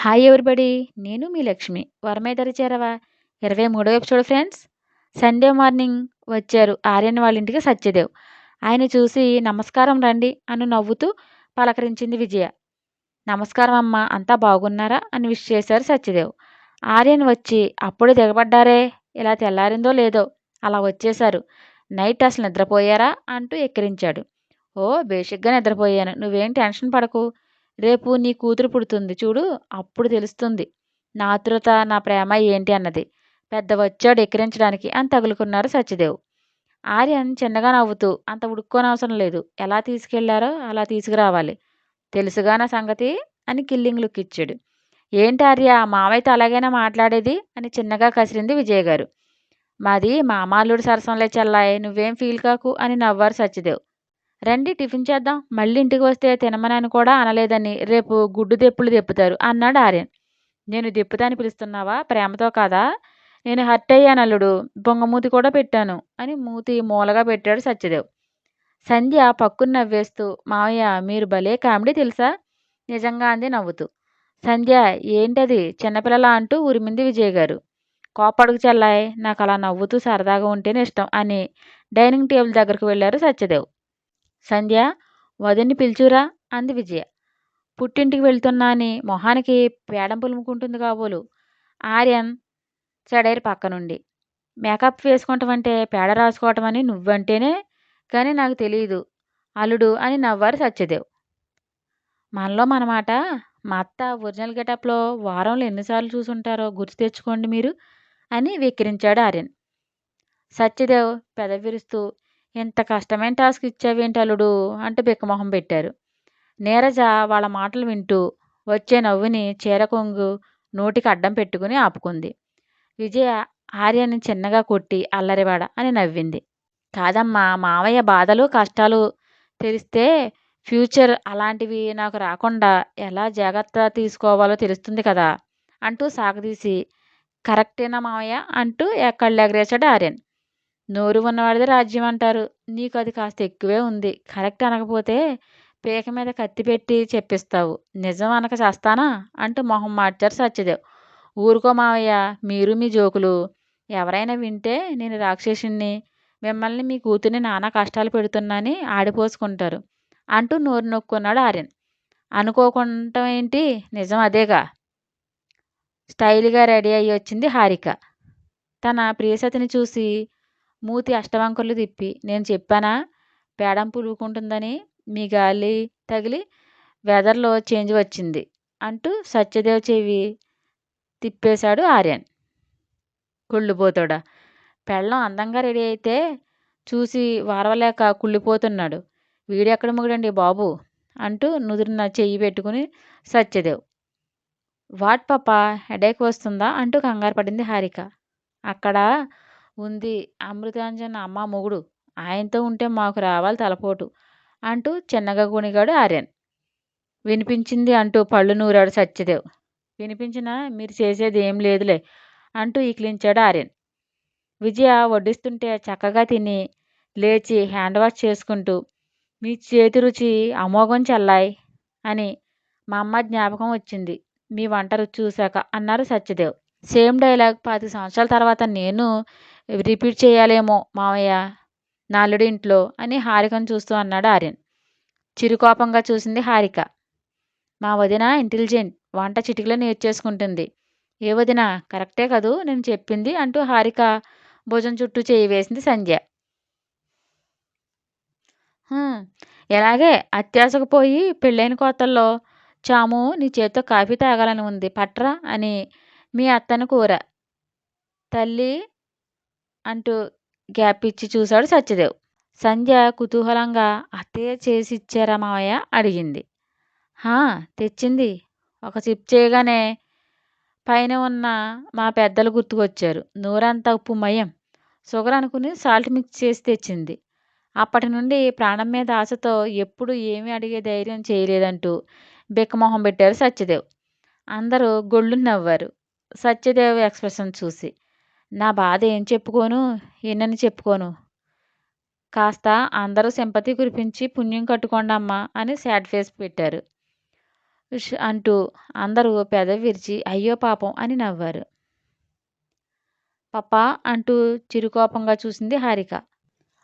Hi everybody నేను మీ లక్ష్మి. వరమేదరి చేరవా ఇరవై మూడో ఎపిసోడ్ ఫ్రెండ్స్. సండే మార్నింగ్ వచ్చారు ఆర్యన్ వాళ్ళ ఇంటికి సత్యదేవ్. ఆయన చూసి నమస్కారం రండి అని నవ్వుతూ పలకరించింది విజయ. నమస్కారం అమ్మ అంతా బాగున్నారా? అని విష్ చేశారు సత్యదేవ్. ఆర్యన్ వచ్చి అప్పుడు దిగబడ్డారే? ఇలా తెల్లారిందో లేదో? అలా వచ్చేశారు. నైట్ అసలు నిద్రపోయారా? అంటూ ఎక్కిరించాడు. ఓ బేసిక్గా నిద్రపోయాను. నువ్వేం టెన్షన్ పడకు. రేపు నీ కూతురు పుడుతుంది చూడు అప్పుడు తెలుస్తుంది. నా ఆతృత నా ప్రేమ ఏంటి అన్నది. పెద్ద వచ్చాడు ఎక్కిరించడానికి అని తగులుకున్నారు సత్యదేవ్. ఆర్యన్ చిన్నగా నవ్వుతూ అంత ఉడుక్కోనవసరం లేదు. ఎలా తీసుకెళ్ళారో అలా తీసుకురావాలి. తెలుసుగా నా సంగతి? అని కిల్లింగ్ లుక్ ఇచ్చాడు. ఏంటి ఆర్య మావైతే అలాగైనా మాట్లాడేది? అని చిన్నగా కసిరింది విజయ్ గారు. మాది మామాలుడు సరసంలే చెల్లాయి నువ్వేం ఫీల్ కాకు అని నవ్వారు సత్యదేవ్. రండి టిఫిన్ చేద్దాం. మళ్ళీ ఇంటికి వస్తే తినమనని కూడా అనలేదని రేపు గుడ్డు దెప్పులు దెప్పుతారు అన్నాడు ఆర్యన్. నేను దెప్పుతాని పిలుస్తున్నావా? ప్రేమతో కాదా? నేను హర్ట్ అయ్యాను అల్లుడు. బొంగమూతి కూడా పెట్టాను అని మూతి మూలగా పెట్టాడు సత్యదేవ్. సంధ్య పక్కున నవ్వేస్తూ మావయ్య మీరు భలే కామెడీ తెలుసా? నిజంగా అంది నవ్వుతూ. సంధ్య ఏంటది? చిన్నపిల్లలా అంటూ ఉరిమింది విజయ్ గారు. కోపడుకు చెల్లాయి. నాకు అలా నవ్వుతూ సరదాగా ఉంటేనే ఇష్టం అని డైనింగ్ టేబుల్ దగ్గరకు వెళ్ళారు సత్యదేవ్. సంధ్య వదిన్ని పిలుచురా అంది విజయ. పుట్టింటికి వెళ్తున్నా అని మొహానికి పేడం పులుముకుంటుంది కాబోలు. ఆర్యన్ చెడైరు పక్కనుండి మేకప్ వేసుకుంటామంటే పేడ రాసుకోవటం అని నువ్వంటేనే కానీ నాకు తెలియదు అల్లుడు అని నవ్వారు సత్యదేవ్. మనలో మనమాట మా అత్త ఒరిజినల్ గెటప్లో వారంలో ఎన్నిసార్లు చూసుంటారో గుర్తు తెచ్చుకోండి మీరు అని వెక్కిరించాడు ఆర్యన్. సత్యదేవ్ పెదవిరుస్తూ ఇంత కష్టమైన టాస్క్ ఇచ్చావేంటి అల్లుడు అంటూ బిక్కమొహం పెట్టారు. నీరజ వాళ్ళ మాటలు వింటూ వచ్చే నవ్వుని చీర కొంగు నోటికి అడ్డం పెట్టుకుని ఆపుకుంది. విజయ ఆర్యని చిన్నగా కొట్టి అల్లరివాడ అని నవ్వింది. కాదమ్మా మావయ్య బాధలు కష్టాలు తెలిస్తే ఫ్యూచర్ అలాంటివి నాకు రాకుండా ఎలా జాగ్రత్త తీసుకోవాలో తెలుస్తుంది కదా అంటూ సాగదీసి కరెక్టేనా మావయ్య? అంటూ ఎక్కడ ఎగరేశాడు ఆర్యన్. నోరు ఉన్నవాడిదే రాజ్యం అంటారు. నీకు అది కాస్త ఎక్కువే ఉంది. కరెక్ట్ అనకపోతే పీక మీద కత్తి పెట్టి చెప్పిస్తావు. నిజం అనక చేస్తానా? అంటూ మొహం మార్చారు సత్యదేవ్. ఊరుకో మావయ్య మీరు మీ జోకులు. ఎవరైనా వింటే నేను రాక్షసుని మిమ్మల్ని మీ కూతుర్ని నానా కష్టాలు పెడుతున్నాని ఆడిపోసుకుంటారు అంటూ నోరు నొక్కున్నాడు ఆర్యన్. అనుకోకుండా ఏంటి? నిజం అదేగా. స్టైల్గా రెడీ అయ్యి వచ్చింది హారిక. తన ప్రియసతిని చూసి మూతి అష్టవంకర్లు తిప్పి నేను చెప్పానా? పేడం పులుకుంటుందని మీ గాలి తగిలి వెదర్లో చేంజ్ వచ్చింది అంటూ సత్యదేవ్ చెవి తిప్పేశాడు ఆర్యన్. కుళ్ళిపోతాడా పెళ్ళం అందంగా రెడీ అయితే చూసి వారవలేక కుళ్ళిపోతున్నాడు. వీడెక్కడ ముగిడండి బాబు అంటూ నుదురున చెయ్యి పెట్టుకుని సత్యదేవ్. వాట్ పాప హెడేక్ వస్తుందా? అంటూ కంగారు పడింది హారిక. అక్కడ ఉంది. అమృతాంజన్ అమ్మ మొగుడు. ఆయనతో ఉంటే మాకు రావాలి తలపోటు అంటూ చిన్నగా గుణిగాడు ఆర్యన్. వినిపించింది అంటూ పళ్ళు నూరాడు సత్యదేవ్. వినిపించినా మీరు చేసేది ఏం లేదులే అంటూ ఈకిలించాడు ఆర్యన్. విజయ వడ్డిస్తుంటే చక్కగా తిని లేచి హ్యాండ్ వాష్ చేసుకుంటూ మీ చేతి రుచి అమోఘం చెల్లాయి అని మా అమ్మ జ్ఞాపకం వచ్చింది. మీ వంట రుచి చూశాక అన్నారు సత్యదేవ్. సేమ్ డైలాగ్ పది సంవత్సరాల తర్వాత నేను రిపీట్ చేయాలేమో మావయ్య? నాలుడి ఇంట్లో అని హారికను చూస్తూ అన్నాడు ఆర్యన్. చిరుకోపంగా చూసింది హారిక. మా వదిన ఇంటెలిజెంట్ వంట చిటికలో నేర్చేసుకుంటుంది. ఏ వదిన కరెక్టే కదూ? నేను చెప్పింది అంటూ హారిక భుజం చుట్టూ చేయి వేసింది సంధ్య. ఎలాగే? అత్యాశకు పోయి పెళ్ళైన కోతల్లో చాము నీ చేతితో కాఫీ తాగాలని ఉంది పట్రా అని మీ అత్తను కూర. తల్లి అంటూ గ్యాప్ ఇచ్చి చూశాడు సత్యదేవ్. సంధ్య కుతూహలంగా అత్తయ్య చేసి ఇచ్చారా మావయ్య? అడిగింది. హా తెచ్చింది. ఒక సిప్ చేయగానే పైన ఉన్న మా పెద్దలు గుర్తుకొచ్చారు. నూరంతా ఉప్పు మయం షుగర్ అనుకుని సాల్ట్ మిక్స్ చేసి తెచ్చింది. అప్పటి నుండి ప్రాణం మీద ఆశతో ఎప్పుడు ఏమీ అడిగే ధైర్యం చేయలేదంటూ బిక్కమొహం పెట్టారు సత్యదేవ్. అందరూ గొళ్ళు నవ్వారు. సత్యదేవ్ ఎక్స్ప్రెషన్ చూసి నా బాధ ఏం చెప్పుకోను? ఎన్నని చెప్పుకోను? కాస్త అందరూ సింపతి కురిపించి పుణ్యం కట్టుకోండమ్మా అని శాడ్ ఫేస్ పెట్టారు. అంటూ అందరూ పెదవి విరిచి అయ్యో పాపం అని నవ్వారు. పప్పా అంటూ చిరుకోపంగా చూసింది హారిక.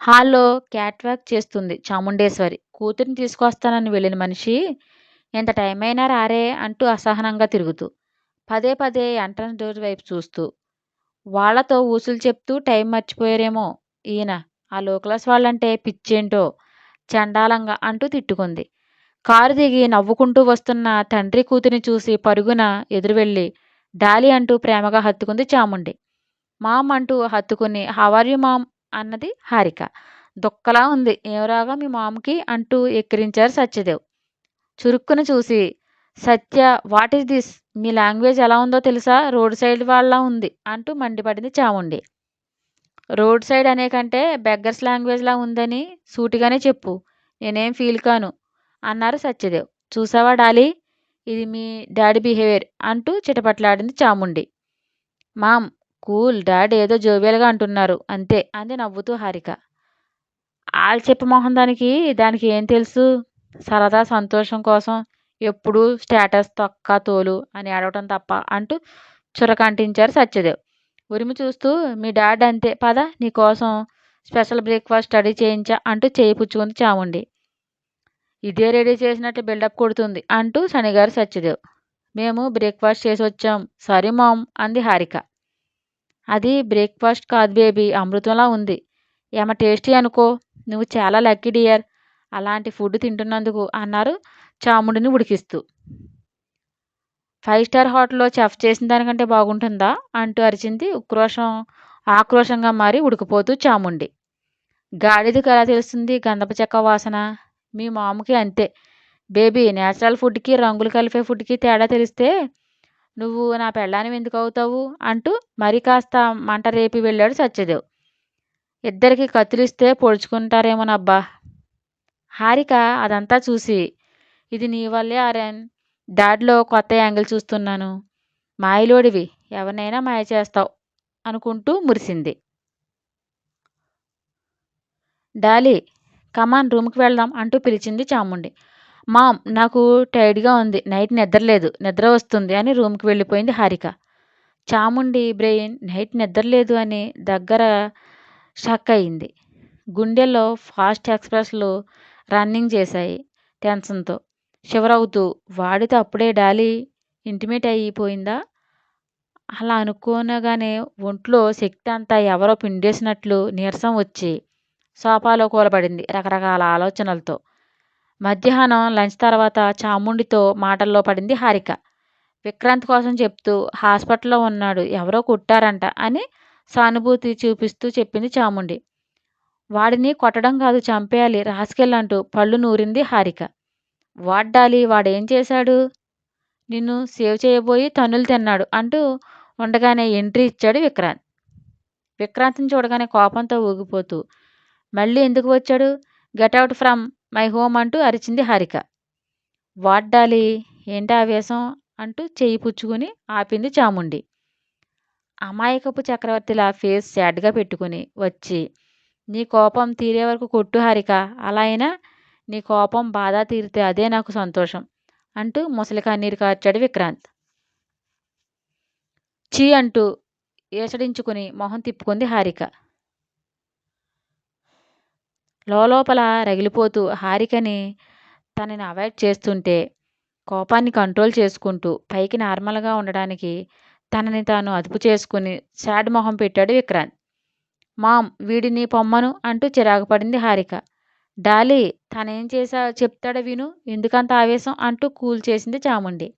హాల్లో క్యాట్ వాక్ చేస్తుంది చాముండేశ్వరి. కూతురిని తీసుకొస్తానని వెళ్ళిన మనిషి ఎంత టైం అయినా రారే అంటూ అసహనంగా తిరుగుతూ పదే పదే ఎంట్రన్స్ డోర్ వైపు చూస్తూ వాళ్ళతో ఊసులు చెప్తూ టైం మర్చిపోయారేమో ఈయన. ఆ లో క్లాస్ వాళ్ళంటే పిచ్చేంటో చండాలంగా అంటూ తిట్టుకుంది. కారు దిగి నవ్వుకుంటూ వస్తున్న తండ్రి కూతురిని చూసి పరుగున ఎదురు వెళ్ళి డాలి అంటూ ప్రేమగా హత్తుకుంది చాముండి. మామ్ అంటూ హత్తుకుని హవర్ యు మామ్? అన్నది హారిక. దుక్కలా ఉంది. ఏమరాగా మీ మామకి? అంటూ ఎక్కిరించారు సత్యదేవ్. చురుక్కును చూసి సత్య వాట్ ఈస్ దిస్ మీ లాంగ్వేజ్ ఎలా ఉందో తెలుసా? రోడ్ సైడ్ వాళ్ళ ఉంది అంటూ మండిపడింది చాముండి. రోడ్ సైడ్ అనే కంటే బెగ్గర్స్ లాంగ్వేజ్లా ఉందని సూటిగానే చెప్పు. నేనేం ఫీల్ కాను అన్నారు సత్యదేవ్. చూసావా డాలీ? ఇది మీ డాడీ బిహేవియర్ అంటూ చిటపట్లాడింది చాముండి. మామ్ కూల్ డాడీ ఏదో జోవియల్గా అంటున్నారు అంతే అంది నవ్వుతూ హారిక. ఆళ్ళు చెప్పే మొహం దానికి దానికి ఏం తెలుసు? సరదా సంతోషం కోసం ఎప్పుడూ స్టేటస్ తొక్క తోలు అని అడగటం తప్ప అంటూ చురకంటించారు సత్యదేవ్. ఉరిమి చూస్తూ మీ డాడ్ అంతే పద నీకోసం స్పెషల్ బ్రేక్ఫాస్ట్ రెడీ చేయించా అంటూ చేయి పుచ్చుకుంది చాముండి. ఇదే రెడీ చేసినట్లు బిల్డప్ కొడుతుంది అంటూ శనిగారు సత్యదేవ్. మేము బ్రేక్ఫాస్ట్ చేసి వచ్చాం. సారీ మామ్ అంది హారిక. అది బ్రేక్ఫాస్ట్ కాదు బేబీ అమృతంలా ఉంది. ఏమ టేస్టీ అనుకో. నువ్వు చాలా లక్కీ డియర్. అలాంటి ఫుడ్ తింటున్నందుకు అన్నారు చాముండిని ఉడికిస్తూ. ఫైవ్ స్టార్ హోటల్లో చెఫ్ చేసిన దానికంటే బాగుంటుందా? అంటూ అరిచింది ఉక్రోషం ఆక్రోషంగా మారి ఉడికిపోతూ చాముండి. గాడిదకు ఎలా తెలుస్తుంది గంధపు చెక్క వాసన. మీ మామకి అంతే. బేబీ నేచురల్ ఫుడ్కి రంగులు కలిపే ఫుడ్కి తేడా తెలిస్తే నువ్వు నా పెళ్ళాన్ని ఎందుకు అవుతావు? అంటూ మరి కాస్త మంట రేపి వెళ్ళాడు సత్యదేవ్. ఇద్దరికి కత్తులిస్తే పొడుచుకుంటారేమోనబ్బా. హారిక అదంతా చూసి ఇది నీ వల్లే ఆర్యన్ డాడ్లో కొత్త యాంగిల్ చూస్తున్నాను. మాయలోడివి ఎవరినైనా మాయ చేస్తావు అనుకుంటూ మురిసింది. డాలీ కమాన్ రూమ్కి వెళ్దాం అంటూ పిలిచింది చాముండి. మామ్ నాకు టైర్డ్గా ఉంది నైట్ నిద్రలేదు నిద్ర వస్తుంది అని రూమ్కి వెళ్ళిపోయింది హారిక. చాముండి బ్రెయిన్ నైట్ నిద్రలేదు అని దగ్గర షక్ అయింది. గుండెల్లో ఫాస్ట్ ఎక్స్ప్రెస్లు రన్నింగ్ చేశాయి టెన్షన్తో షివరవుతూ వాడితో అప్పుడే డాలీ ఇంటిమేట్ అయిపోయిందా? అలా అనుకోనగానే ఒంట్లో శక్తి అంతా ఎవరో పిండేసినట్లు నీరసం వచ్చి సోఫాలో కూలబడింది రకరకాల ఆలోచనలతో. మధ్యాహ్నం లంచ్ తర్వాత చాముండితో మాటల్లో పడింది హారిక. విక్రాంత్ కోసం చెప్తూ హాస్పిటల్లో ఉన్నాడు ఎవరో కొట్టారంట అని సానుభూతి చూపిస్తూ చెప్పింది చాముండి. వాడిని కొట్టడం కాదు చంపేయాలి. రాసుకెళ్ళంటూ పళ్ళు నూరింది హారిక. వాడ్డాలి వాడేం చేశాడు? నిన్ను సేవ్ చేయబోయి తన్నులు తిన్నాడు అంటూ ఉండగానే ఎంట్రీ ఇచ్చాడు విక్రాంత్. విక్రాంత్ని చూడగానే కోపంతో ఊగిపోతూ మళ్ళీ ఎందుకు వచ్చాడు? Get out from my home అంటూ అరిచింది హారిక. వాడ్డాలి ఏంటి ఆవేశం? అంటూ చేయి పుచ్చుకుని ఆపింది చాముండి. అమాయకపు చక్రవర్తిలా ఫేస్ శాడ్గా పెట్టుకుని వచ్చి నీ కోపం తీరే వరకు కొట్టు హారిక. అలా అయినా నీ కోపం బాధ తీరితే అదే నాకు సంతోషం. అంటూ ముసలి కన్నీరు కార్చాడు విక్రాంత్. చీ అంటూ ఏసడించుకుని మొహం తిప్పుకుంది హారిక. లోపల రగిలిపోతూ హారికని తనని అవాయిడ్ చేస్తుంటే కోపాన్ని కంట్రోల్ చేసుకుంటూ పైకి నార్మల్గా ఉండడానికి తనని తాను అదుపు చేసుకుని శాడ్ మొహం పెట్టాడు విక్రాంత్. మామ్ వీడిని పొమ్మను అంటూ చిరాకు పడింది హారిక. డాలీ తనేం చేసా చెప్తాడో విను ఎందుకంత ఆవేశం అంటూ కూల్ చేసింది చాముండి.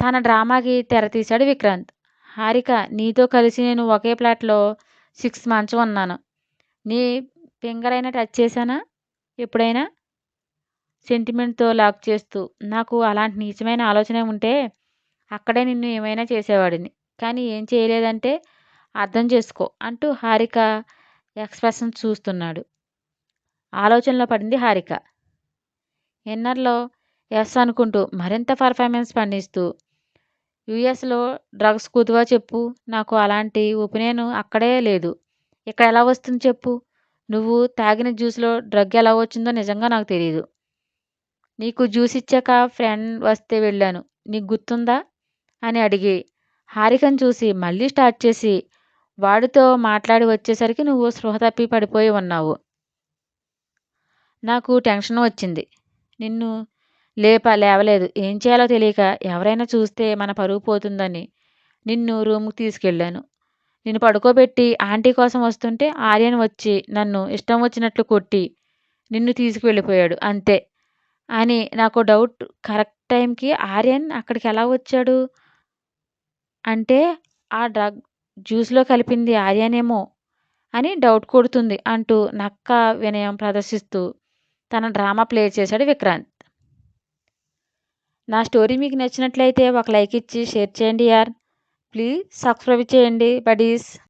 తన డ్రామాకి తెర తీశాడు విక్రాంత్. హారిక నీతో కలిసి నేను ఒకే ప్లాట్లో సిక్స్ మంత్స్ ఉన్నాను. నీ ఫింగర్ అయినా టచ్ చేశానా? ఎప్పుడైనా? సెంటిమెంట్తో లాక్ చేస్తూ. నాకు అలాంటి నీచమైన ఆలోచన ఉంటే అక్కడే నిన్ను ఏమైనా చేసేవాడిని. కానీ ఏం చేయలేదంటే అర్థం చేసుకో అంటూ హారిక ఎక్స్ప్రెషన్ చూస్తున్నాడు. ఆలోచనలో పడింది హారిక. ఇన్నర్లో ఎస్ అనుకుంటూ మరింత పర్ఫార్మెన్స్ పండిస్తూ యుఎస్లో డ్రగ్స్ కుదువా చెప్పు నాకు అలాంటి ఒపీనియన్ అక్కడే లేదు. ఇక్కడ ఎలా వస్తుంది చెప్పు. నువ్వు తాగిన జ్యూస్లో డ్రగ్ ఎలా వచ్చిందో నిజంగా నాకు తెలియదు నీకు జ్యూస్ ఇచ్చాక ఫ్రెండ్ వస్తే వెళ్ళాను. నీకు గుర్తుందా? అని అడిగి హారికను చూసి మళ్ళీ స్టార్ట్ చేసి వాడితో మాట్లాడి వచ్చేసరికి నువ్వు స్పృహ తప్పి పడిపోయి ఉన్నావు. నాకు టెన్షన్ వచ్చింది. నిన్ను లేప లేవలేదు. ఏం చేయాలో తెలియక ఎవరైనా చూస్తే మన పరుగు పోతుందని నిన్ను రూమ్కి తీసుకెళ్ళాను. నిన్ను పడుకోబెట్టి ఆంటీ కోసం వస్తుంటే ఆర్యన్ వచ్చి నన్ను ఇష్టం వచ్చినట్లు కొట్టి నిన్ను తీసుకువెళ్ళిపోయాడు అంతే. అని నాకు డౌట్ కరెక్ట్ టైంకి ఆర్యన్ అక్కడికి ఎలా వచ్చాడు? అంటే ఆ డ్రగ్ జ్యూస్లో కలిపింది ఆర్యనేమో అని డౌట్ కొడుతుంది అంటూ నక్క వినయం ప్రదర్శిస్తూ తన డ్రామా ప్లే చేశాడు విక్రాంత్. నా స్టోరీ మీకు నచ్చినట్లయితే ఒక లైక్ ఇచ్చి షేర్ చేయండి యార్. ప్లీజ్ సబ్స్క్రైబ్ చేయండి బడీస్.